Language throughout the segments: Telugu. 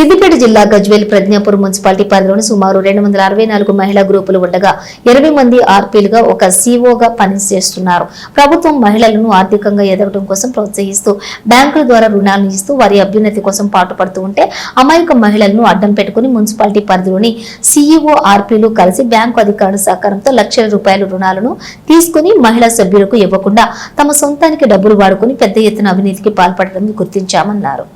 సిద్దిపేట జిల్లా గజ్వేల్ ప్రజ్ఞాపూర్ మున్సిపాలిటీ పరిధిలోని సుమారు రెండు వందల అరవై నాలుగు మహిళా గ్రూపులు ఉండగా ఇరవై మంది ఆర్పీలుగా ఒక సీఓగా పనిచేస్తున్నారు. ప్రభుత్వం మహిళలను ఆర్థికంగా ఎదగడం కోసం ప్రోత్సహిస్తూ బ్యాంకుల ద్వారా రుణాలను ఇస్తూ వారి అభ్యున్నతి కోసం పాటుపడుతూ ఉంటే అమాయక మహిళలను అడ్డం పెట్టుకుని మున్సిపాలిటీ పరిధిలోని సీఈఓ ఆర్పీలు కలిసి బ్యాంకు అధికారుల సహకారంతో లక్షల రూపాయల రుణాలను తీసుకుని మహిళా సభ్యులకు ఇవ్వకుండా తమ సొంతానికి డబ్బులు వాడుకుని పెద్ద ఎత్తున అవినీతికి పాల్పడడం గుర్తించామన్నారు.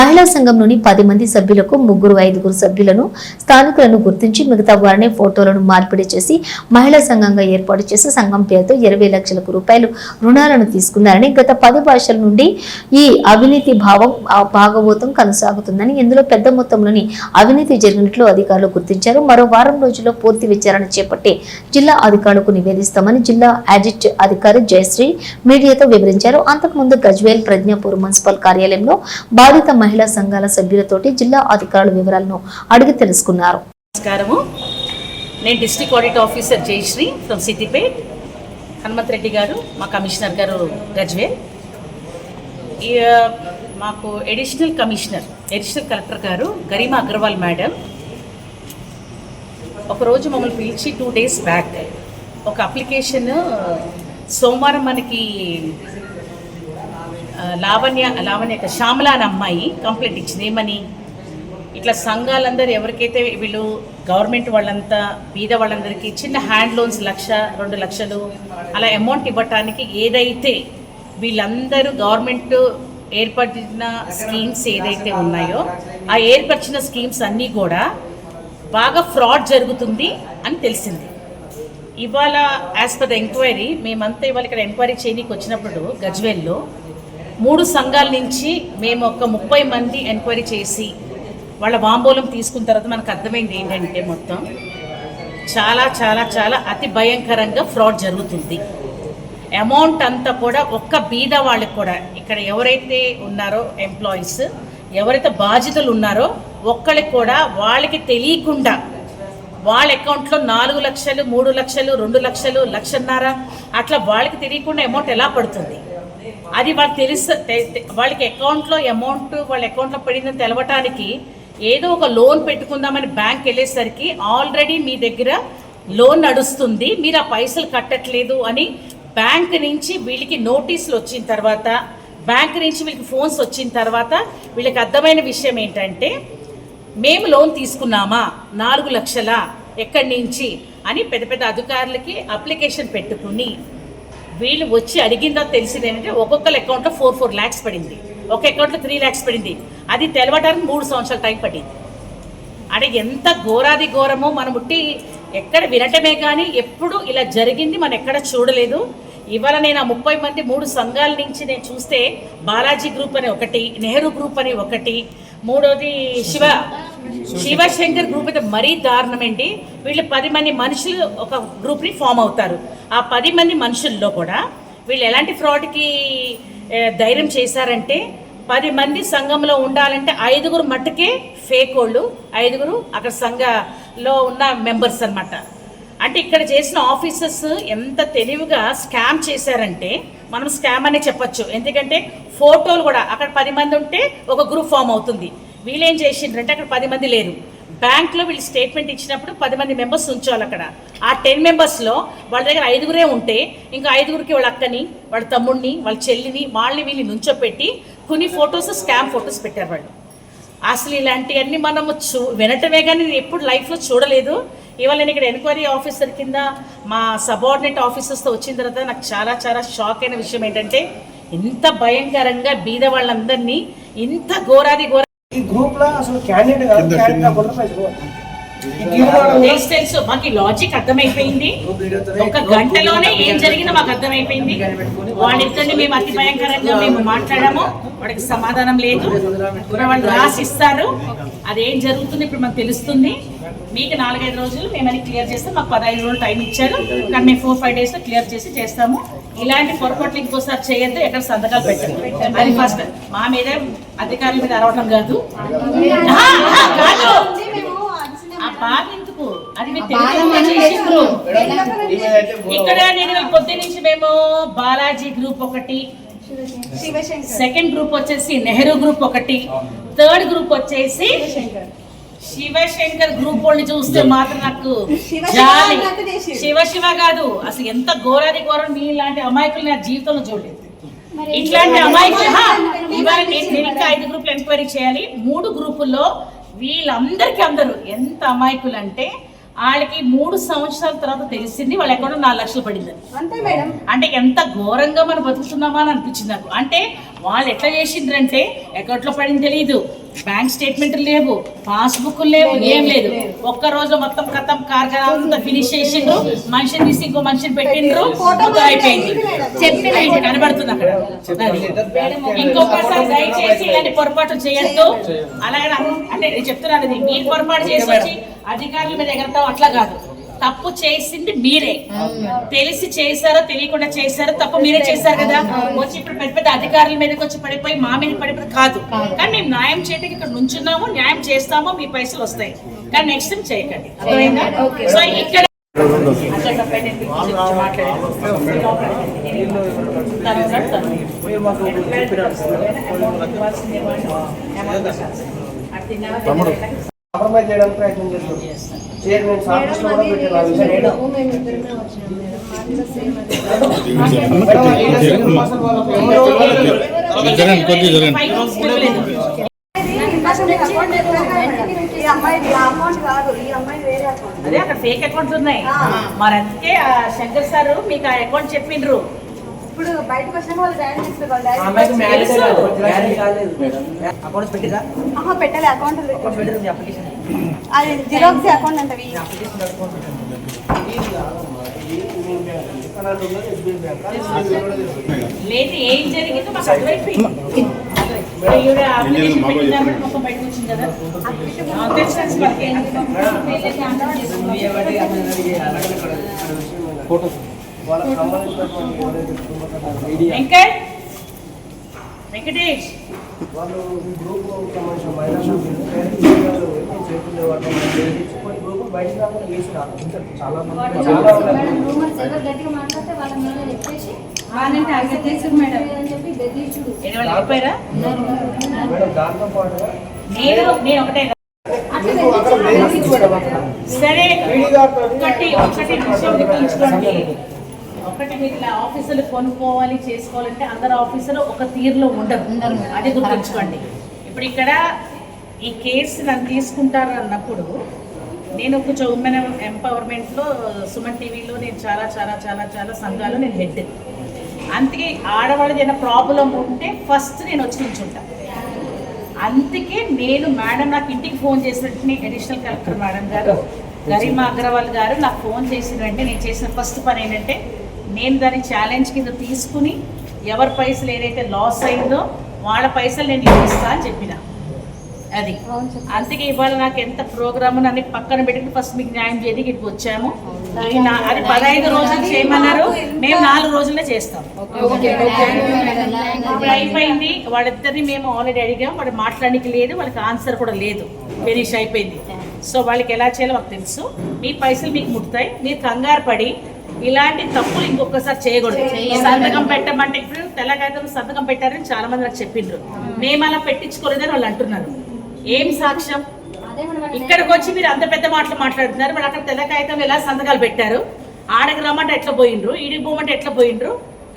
మహిళా సంఘంలోని పది మంది సభ్యులు సభ్యులకు ముగ్గురు ఐదుగురు సభ్యులను స్థానికులను గుర్తించి మిగతా వారిని ఫోటోలను మార్పిడి చేసి మహిళా సంఘంగా ఏర్పాటు చేసి సంఘం పేరుతో ఇరవై లక్షలకు రూపాయలు రుణాలను తీసుకున్నారని గత పది భాషల నుండి ఈ అవినీతి భావం భాగవతం కొనసాగుతుందని ఇందులో పెద్ద మొత్తంలోని అవినీతి జరిగినట్లు అధికారులు గుర్తించారు. మరో వారం రోజుల్లో పూర్తి విచారణ చేపట్టి జిల్లా అధికారులకు నివేదిస్తామని జిల్లా యాజిట్ అధికారి జయశ్రీ మీడియాతో వివరించారు. అంతకుముందు గజ్వేల్ ప్రజ్ఞాపూర్ మున్సిపల్ కార్యాలయంలో బాధిత మహిళా సంఘాల సభ్యులతోటి జిల్లా అధికారుల వివరాలను అడిగి తెలుసుకున్నారు. నమస్కారము. నేను district audit officer Jayashree from Siddipet. Hanumanth Reddy garu మా కమిషనర్ గారు గజ్వేల్ మాకు ఎడిషనల్ కమిషనర్ ఎడిషనల్ కలెక్టర్ గారు గరిమా అగర్వాల్ మేడం. ఒకరోజు మమ్మల్ని పిలిచి టూ డేస్ బ్యాక్ ఒక అప్లికేషన్ సోమవారం మనకి లావణ్య లావణ్య శ్యామల అనే అమ్మాయి కంప్లైంట్ ఇచ్చింది. ఏమని? ఇట్లా సంఘాలందరూ ఎవరికైతే వీళ్ళు గవర్నమెంట్ వాళ్ళంతా బీద వాళ్ళందరికీ చిన్న హ్యాండ్ లోన్స్ లక్ష రెండు లక్షలు అలా అమౌంట్ ఇవ్వటానికి ఏదైతే వీళ్ళందరూ గవర్నమెంట్ ఏర్పడిన స్కీమ్స్ ఏదైతే ఉన్నాయో ఆ ఏర్పరిచిన స్కీమ్స్ అన్నీ కూడా బాగా ఫ్రాడ్ జరుగుతుంది అని తెలిసింది. ఇవాళ యాజ్ పర్ ద ఎంక్వైరీ మేమంతా ఇవాళ ఇక్కడ ఎంక్వైరీ చేయడానికి వచ్చినప్పుడు గజ్వేల్లో మూడు సంఘాల నుంచి మేము ఒక ముప్పై మంది ఎంక్వైరీ చేసి వాళ్ళ వాంబోలం తీసుకున్న తర్వాత మనకు అర్థమైంది ఏంటంటే మొత్తం చాలా చాలా చాలా అతి భయంకరంగా ఫ్రాడ్ జరుగుతుంది. అమౌంట్ అంతా కూడా ఒక్క బీద వాళ్ళకి కూడా ఇక్కడ ఎవరైతే ఉన్నారో ఎంప్లాయీస్ ఎవరైతే బాధితులు ఉన్నారో ఒక్కరికి కూడా వాళ్ళకి తెలియకుండా వాళ్ళ అకౌంట్లో నాలుగు లక్షలు మూడు లక్షలు రెండు లక్షలు లక్షన్నర అట్లా వాళ్ళకి తెలియకుండా అమౌంట్ ఎలా పడుతుంది? అది వాళ్ళకి తెలుసు వాళ్ళకి అకౌంట్లో అమౌంట్ వాళ్ళ అకౌంట్లో పడిందని తెలవటానికి ఏదో ఒక లోన్ పెట్టుకుందామని బ్యాంక్ వెళ్ళేసరికి ఆల్రెడీ మీ దగ్గర లోన్ నడుస్తుంది మీరు ఆ పైసలు కట్టట్లేదు అని బ్యాంక్ నుంచి వీళ్ళకి నోటీసులు వచ్చిన తర్వాత బ్యాంక్ నుంచి వీళ్ళకి ఫోన్స్ వచ్చిన తర్వాత వీళ్ళకి అర్థమైన విషయం ఏంటంటే మేము లోన్ తీసుకున్నామా? నాలుగు లక్షల ఎక్కడి నుంచి? అని పెద్ద పెద్ద అధికారులకి అప్లికేషన్ పెట్టుకుని వీళ్ళు వచ్చి అడిగిందో తెలిసింది ఏంటంటే ఒక్కొక్కరి అకౌంట్లో ఫోర్ ఫోర్ ల్యాక్స్ పడింది. ఒక అకౌంట్లో త్రీ ల్యాక్స్ పడింది. అది తెలవడానికి మూడు సంవత్సరాల టైం పడింది అంటే ఎంత ఘోరాది ఘోరమో మనం ఉట్టి ఎక్కడ వినటమే కానీ ఎప్పుడు ఇలా జరిగింది మనం ఎక్కడ చూడలేదు. ఇవాళ నేను ఆ ముప్పై మంది మూడు సంఘాల నుంచి నేను చూస్తే బాలాజీ గ్రూప్ అని ఒకటి నెహ్రూ గ్రూప్ అని ఒకటి మూడోది శివ శివశంకర్ గ్రూప్ అయితే మరీ దారుణమండి వీళ్ళు పది మంది మనుషులు ఒక గ్రూప్ని ఫామ్ అవుతారు. ఆ పది మంది మనుషుల్లో కూడా వీళ్ళు ఎలాంటి ఫ్రాడ్కి ధైర్యం చేశారంటే పది మంది సంఘంలో ఉండాలంటే ఐదుగురు మట్టుకే ఫేక్ వాళ్ళు ఐదుగురు అక్కడ సంఘలో ఉన్న మెంబర్స్ అనమాట అంటే ఇక్కడ చేసిన ఆఫీసర్స్ ఎంత తెలివిగా స్కామ్ చేశారంటే మనం స్కామ్ అనే చెప్పచ్చు. ఎందుకంటే ఫోటోలు కూడా అక్కడ పది మంది ఉంటే ఒక గ్రూప్ ఫామ్ అవుతుంది. వీళ్ళేం చేసిండ్రంటే అక్కడ పది మంది లేరు. బ్యాంక్లో వీళ్ళు స్టేట్మెంట్ ఇచ్చినప్పుడు పది మంది మెంబర్స్ ఉంచాలి అక్కడ. ఆ టెన్ మెంబర్స్లో వాళ్ళ దగ్గర ఐదుగురే ఉంటే ఇంకా ఐదుగురికి వాళ్ళ అక్కని వాళ్ళ తమ్ముడిని వాళ్ళ చెల్లిని వాళ్ళని వీళ్ళని నుంచోపెట్టి కొన్ని ఫొటోస్ స్కామ్ ఫొటోస్ పెట్టారు వాళ్ళు అసలు ఇలాంటివన్నీ మనము చూ వినటమే కానీ నేను ఎప్పుడు లైఫ్లో చూడలేదు. ఇవాళ నేను ఇక్కడ ఎంక్వైరీ ఆఫీసర్ కింద మా సబార్డినేట్ ఆఫీసర్స్తో వచ్చిన తర్వాత నాకు చాలా చాలా షాక్ అయిన విషయం ఏంటంటే ఇంత భయంకరంగా బీద వాళ్ళందరినీ ఇంత ఘోరాది ఘోర ఈ గ్రూప్లో అసలు క్యాండిడేట్ కాదు క్యాండిడేట్ కాకుండా తెలుసు తెలుసు మాకు లాజిక్ అర్థమైపోయింది. ఒక గంటలోనే ఏం జరిగిందో మాకు అర్థమైపోయింది. వాళ్ళిద్దరిని మేము అతి భయంకరంగా మేము మాట్లాడాము. వాడికి సమాధానం లేదు. వాళ్ళు రాసిస్తారు. అదేం జరుగుతుంది ఇప్పుడు మాకు తెలుస్తుంది. మీకు నాలుగైదు రోజులు మేము అది క్లియర్ చేస్తాం మాకు పదహైదు రోజులు టైం ఇచ్చారు. కానీ మేము ఫోర్ ఫైవ్ డేస్ క్లియర్ చేసి చేస్తాము. ఇలాంటి పొరపాట్లు ఇంకోసారి చేయొద్దు. ఎక్కడ సంతకాలు పెట్టండి అది ఫస్ట్ మా మీద అధికారుల మీద అరవటం కాదు. బాధ ఎందుకు అది ఇక్కడ నేను పొద్దు నుంచి మేము బాలాజీ గ్రూప్ ఒకటి సెకండ్ గ్రూప్ వచ్చేసి నెహ్రూ గ్రూప్ ఒకటి థర్డ్ గ్రూప్ వచ్చేసి శివశంకర్. గ్రూప్ వాళ్ళని చూస్తే మాత్రం నాకు శివ జాలి. శివ. శివ కాదు. అసలు ఎంత ఘోరాది ఘోరం మీ ఇలాంటి అమాయకులు నా జీవితంలో చూడలేదు. ఇట్లాంటి అమాయకులు హా, ఇవాళ నేను నేను ఇంకా ఐదు గ్రూపులు ఎంక్వైరీ చేయాలి. మూడు గ్రూపుల్లో వీళ్ళందరికీ అందరూ ఎంత అమాయకులు అంటే వాళ్ళకి మూడు సంవత్సరాల తర్వాత తెలిసింది వాళ్ళు ఎక్కడో నాలుగు లక్షలు పడిందని. అంతే మేడం. అంటే ఎంత ఘోరంగా మనం బతుకుతున్నామా అని అనిపించింది నాకు. అంటే వాళ్ళు ఎట్లా చేసిండ్రంటే ఎక్కట్లో పడింది తెలియదు బ్యాంక్ స్టేట్మెంట్ లేవు పాస్బుక్ లేవు ఏం లేదు. ఒక్క రోజు మొత్తం కథం కార్ఖానా అంతా ఫినిష్ చేసిండ్రు. మనిషిని తీసి ఇంకో మనిషిని పెట్టిండ్రు. అయిపోయింది. చెప్పిన కనబడుతుంది అక్కడ. ఇంకొకసారి దయచేసి ఇలాంటి పొరపాటు చేయొద్దు. అలాగే అంటే నేను చెప్తున్నాను మీరు పొరపాటు చేసి వచ్చి అధికారుల మీద ఎగరతాం అట్లా కాదు. తప్పు చేసింది మీరే. తెలిసి చేశారో తెలియకుండా చేశారో తప్పు మీరే చేశారు కదా. వచ్చి ఇప్పుడు పెద్ద పెద్ద అధికారుల మీదకి వచ్చి పడిపోయి మా మీద పడిపోయి కాదు. కానీ మేము న్యాయం చేయడానికి ఇక్కడ నుంచున్నాము న్యాయం చేస్తాము మీ పైసలు వస్తాయి. కానీ నెక్స్ట్ టైం చేయకండి. అర్థమైందా? సో ఇక్కడ అక్కడ కాంప్రమైజ్ చేయడానికి ప్రయత్నం అది. అక్కడ ఫేక్ అకౌంట్స్ ఉన్నాయి. మరి అందుకే ఆ శంకర్ సార్ మీకు ఆ అకౌంట్ చెప్పిండ్రు. ఇప్పుడు బయటకు వచ్చిన వాళ్ళు పెట్టిరా ఆహా పెట్టలే అకౌంట్ అది జిరాక్స్ అకౌంట్ అంటవి అప్లికేషన్ అకౌంట్ లేదు ఏం జరిగిందో మాకు అర్థమైపోయింది ఫోటోస్ వాళ్ళకి సంబంధించినటువంటి ఎవరైతే కుటుంబ మీడియా వెంకట్! వెంకటేష్! వాళ్ళు ఈ గ్రూప్ సంబంధించిన మహిళా సభ్యులు పేరెంట్స్ వీడియోలు ఎక్కువ చేతుల్లో వాళ్ళు కొన్ని గ్రూపులు బయటకు రాకుండా వేసి రాదు చాలా మంది చాలా మేడం దాంతో పాటుగా నేను నేను ఒకటే సరే ఒకటి ఒకటి విషయం గుర్తుంచుకోండి ఒకటి మీరు ఇలా ఆఫీసులు కొనుక్కోవాలి చేసుకోవాలంటే అందరు ఆఫీసులు ఒక తీరులో ఉండరు. అది గుర్తుంచుకోండి. ఇప్పుడు ఇక్కడ ఈ కేసు నన్ను తీసుకుంటారు అన్నప్పుడు నేను కొంచెం ఉమెన్ ఎంపవర్మెంట్లో సుమన్ టీవీలో నేను చాలా చాలా చాలా చాలా సంఘాలు నేను హెడ్ అందుకే ఆడవాళ్ళది ఏదైనా ప్రాబ్లం ఉంటే ఫస్ట్ నేను వచ్చి నించుంటా. అందుకే నేను మేడం నాకు ఇంటికి ఫోన్ చేసిన వెంటనే అడిషనల్ కలెక్టర్ మేడం గారు గరిమా అగ్రవాల్ గారు నాకు ఫోన్ చేసిన వెంటనే నేను చేసిన ఫస్ట్ పని ఏంటంటే నేను దాన్ని ఛాలెంజ్ కింద తీసుకుని ఎవరి పైసలు ఏదైతే లాస్ అయిందో వాళ్ళ పైసలు నేను ఇప్పిస్తా అని చెప్పిన. అది. అందుకే ఇవాళ నాకు ఎంత ప్రోగ్రామ్ అన్ని పక్కన పెట్టుకుని ఫస్ట్ మీకు న్యాయం చేయడానికి ఇక్కడికి వచ్చాము. అది పదహైదు రోజులు చేయమన్నారు. మేము నాలుగు రోజులే చేస్తాం. ఇప్పుడు అయిపోయింది. వాళ్ళిద్దరిని మేము ఆల్రెడీ అడిగాం. వాడు మాట్లాడడానికి లేదు. వాళ్ళకి ఆన్సర్ కూడా లేదు. ఫినిష్ అయిపోయింది. సో వాళ్ళకి ఎలా చేయాలో మాకు తెలుసు. మీ పైసలు మీకు ముట్టుతాయి మీరు కంగారు పడి ఇలాంటి తప్పులు ఇంకొకసారి చేయకూడదు. సంతకం పెట్టమంటే ఇప్పుడు తెల్లకాయతం సంతకం పెట్టారని చాలా మంది నాకు చెప్పిండ్రు. మేము అలా పెట్టించుకోలేదని వాళ్ళు అంటున్నారు. ఏం సాక్ష్యం? ఇక్కడికి వచ్చి మీరు అంత పెద్ద మాటలు మాట్లాడుతున్నారు. మరి అక్కడ తెల్ల కాగితం ఎలా సంతకాలు పెట్టారు? ఆడకి రమ్మంటే ఎట్లా పోయిండ్రు? ఈడికి పోమంటే ఎట్లా పోయిండ్రు?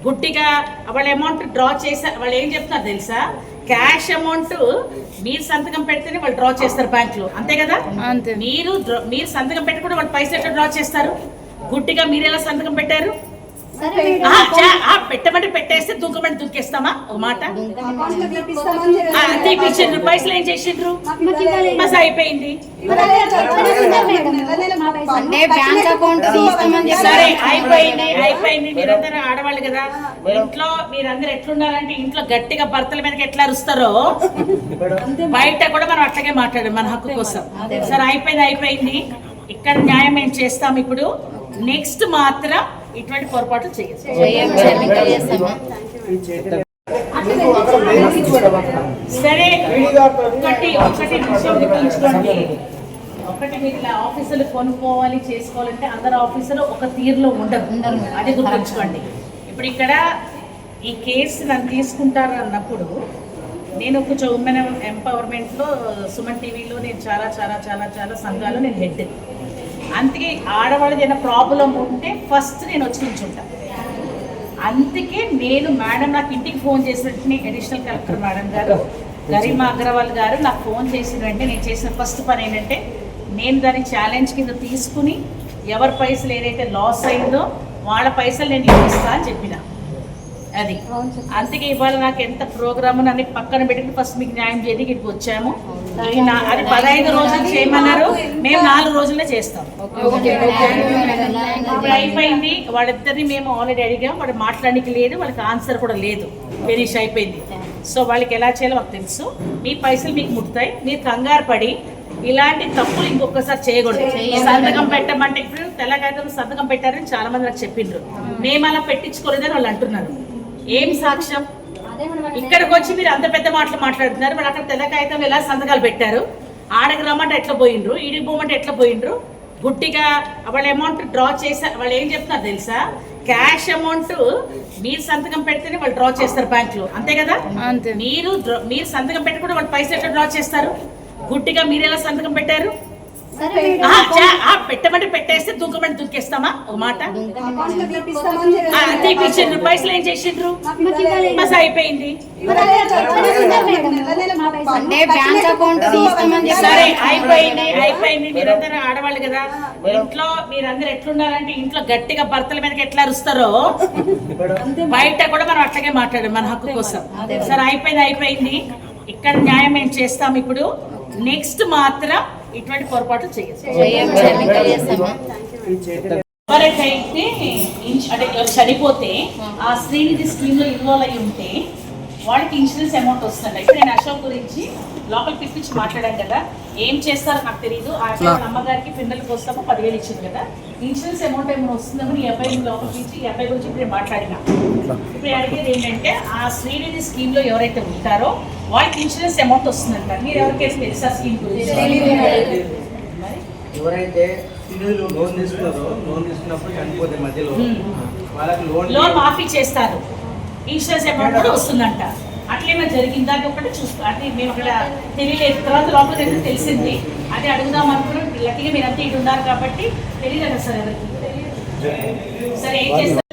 గుట్టిగా వాళ్ళ అమౌంట్ డ్రా చేశారు వాళ్ళు ఏం చెప్తున్నారు తెలుసా? క్యాష్ అమౌంట్ మీరు సంతకం పెడితేనే వాళ్ళు డ్రా చేస్తారు బ్యాంక్లో. అంతే కదా? మీరు మీరు సంతకం పెట్టకుండా వాళ్ళు పైసలు ఎట్లా డ్రా చేస్తారు? గుట్టిగా మీరు ఎలా సంతకం పెట్టారు? పెట్టమంటే పెట్టేస్తే దుంకమంటే దుంకేస్తామా? ఒక మాట. తీపిచ్చిండ్రు పైసలు ఏం చేసిండ్రు మస అయిపోయింది. అంటే బ్యాంక్ అకౌంట్ తీస్తామని చెప్పి సరే అయిపోయింది అయిపోయింది. మీరందరూ ఆడవాళ్ళు కదా. ఇంట్లో మీరందరూ ఎట్లుండాలంటే ఇంట్లో గట్టిగా భర్తల మీదకి ఎట్లా అరుస్తారో బయట కూడా మనం అట్లాగే మాట్లాడాం మన హక్కు కోసం. సరే అయిపోయింది అయిపోయింది. ఇక్కడ న్యాయం మేము చేస్తాం ఇప్పుడు? నెక్స్ట్ మాత్రం ఇటువంటి పొరపాట్లు చేయొచ్చు సరే ఒకటి ఒకటి విషయం గుర్తుంచుకోండి. ఒకటి మీరు ఇలా ఆఫీసులు కొనుక్కోవాలి చేసుకోవాలంటే అందరు ఆఫీసులు ఒక తీరులో ఉండరు. అది గుర్తుంచుకోండి. ఇప్పుడు ఇక్కడ ఈ కేసు నన్ను తీసుకుంటారు అన్నప్పుడు నేను కొంచెం ఉమెన్ ఎంపవర్మెంట్లో సుమన్ టీవీలో నేను చాలా చాలా చాలా చాలా సంఘాలు నేను హెడ్. అందుకే ఆడవాళ్ళది ఏదైనా ప్రాబ్లం ఉంటే ఫస్ట్ నేను వచ్చి నిల్చుంటాను అందుకే నేను మేడం నాకు ఇంటికి ఫోన్ చేసిన వెంటనే అడిషనల్ కలెక్టర్ మేడం గారు గరిమా అగ్రవాల్ గారు నాకు ఫోన్ చేసిన వెంటనే నేను చేసిన ఫస్ట్ పని ఏంటంటే నేను దాన్ని ఛాలెంజ్ కింద తీసుకుని ఎవరి పైసలు ఏదైతే లాస్ అయిందో వాళ్ళ పైసలు నేను ఇప్పిస్తా అని చెప్పిన. అది. అందుకే ఇవాళ నాకు ఎంత ప్రోగ్రామ్ అన్ని పక్కన పెట్టుకుని ఫస్ట్ మీకు న్యాయం చేయడానికి ఇక్కడికి వచ్చాము. అది పదహైదు రోజులు చేయమన్నారు. మేము నాలుగు రోజుల్లో చేస్తాం. ఇప్పుడు అయిపోయింది. వాళ్ళిద్దరిని మేము ఆల్రెడీ అడిగాం. వాడు మాట్లాడడానికి లేదు. వాళ్ళకి ఆన్సర్ కూడా లేదు. ఫినిష్ అయిపోయింది. సో వాళ్ళకి ఎలా చేయాలో మాకు తెలుసు. మీ పైసలు మీకు ముడతాయి. మీరు కంగారు పడి ఇలాంటి తప్పులు ఇంకొకసారి చేయకూడదు. సంతకం పెట్టమంటే ఇప్పుడు తెల్లగాయతో సంతకం పెట్టారని చాలా మంది నాకు చెప్పిండ్రు. మేము అలా పెట్టించుకోలేదని వాళ్ళు అంటున్నారు. ఏం సాక్ష్యం? ఇక్కడికి వచ్చి మీరు అంత పెద్ద మాటలు మాట్లాడుతున్నారు. మరి అక్కడ తెల్ల కాగితం ఎలా సంతకాలు పెట్టారు? ఆడకి రమ్మంటే ఎట్లా పోయిండ్రు? ఈడికి పోమంటే ఎట్లా పోయిండ్రు? గుట్టిగా వాళ్ళ అమౌంట్ డ్రా చేశారు వాళ్ళు ఏం చెప్తున్నారు తెలుసా? క్యాష్ అమౌంట్ మీరు సంతకం పెడితేనే వాళ్ళు డ్రా చేస్తారు బ్యాంక్లో. అంతే కదా? మీరు మీరు సంతకం పెట్టకుండా వాళ్ళు పైసలు ఎట్లా డ్రా చేస్తారు? గుట్టిగా మీరు ఎలా సంతకం పెట్టారు? పెట్టమంటే పెట్టేస్తే దుంకమంటే దుంకేస్తామా? ఒక మాట? తీపిచ్చిండ్రు పైసలు ఏం చేసిండ్రు. మస అయిపోయింది. సరే అయిపోయింది అయిపోయింది. మీరందరూ ఆడవాళ్ళు కదా. ఇంట్లో మీరందరూ ఎట్లుండాలంటే ఇంట్లో గట్టిగా భర్తల మీదకి ఎట్లా అరుస్తారో బయట కూడా మనం అట్లాగే మాట్లాడాం మన హక్కు కోసం. సరే అయిపోయింది అయిపోయింది. ఇక్కడ న్యాయం మేము చేస్తాం ఇప్పుడు? నెక్స్ట్ మాత్రం ఇటువంటి పొరపాట్లు చేయొచ్చు ఎవరైతే ఇన్స్- అంటే చనిపోతే ఆ. శ్రీనిధి స్కీమ్లో ఇన్వాల్వ్ అయి ఉంటే వాళ్ళకి ఇన్సూరెన్స్ అమౌంట్ వస్తుంది ఇప్పుడు నేను అశోక్ గురించి లోపలికి పిలిపించి మాట్లాడాను కదా. ఏం చేస్తారో నాకు తెలియదు ఆ వాళ్ళ అమ్మగారికి పిల్లలకి వస్తామో పదివేలు ఇచ్చింది కదా. ఇన్సూరెన్స్ అమౌంట్ ఏమైనా వస్తుందని ఈ అబ్బాయి లోపలికి ఇచ్చి ఈ అబ్బాయి గురించి ఇప్పుడు నేను మాట్లాడినా ఇప్పుడు అడిగేది ఏంటంటే ఆ శ్రీనిధి స్కీమ్లో ఎవరైతే ఉంటారో వాళ్ళకి ఇన్సూరెన్స్ అమౌంట్ వస్తుందంట. మీరు ఎవరికైతే తెలుసా స్కీమ్ గురించి? ఎవరైతే లోన్ తీసుకున్నారో లోన్ తీసుకున్నప్పుడు చనిపోతే మధ్యలో వాళ్ళకి లోన్ లోన్ మాఫీ చేస్తారు. ఇన్సూరెన్స్ అమౌంట్ కూడా వస్తుందంట. అట్లేమైనా జరిగిందా. అని ఒకటి చూసుకో అంటే మేము అక్కడ తెలియలేదు. తర్వాత లోపల దగ్గర తెలిసింది. అది అడుగుదాం అనుకున్నాం. లక్కీగా మీరు అంతా ఇటు ఉన్నారు కాబట్టి తెలియదు కదా సార్ ఎవరికి. సరే ఏం చేస్తారు?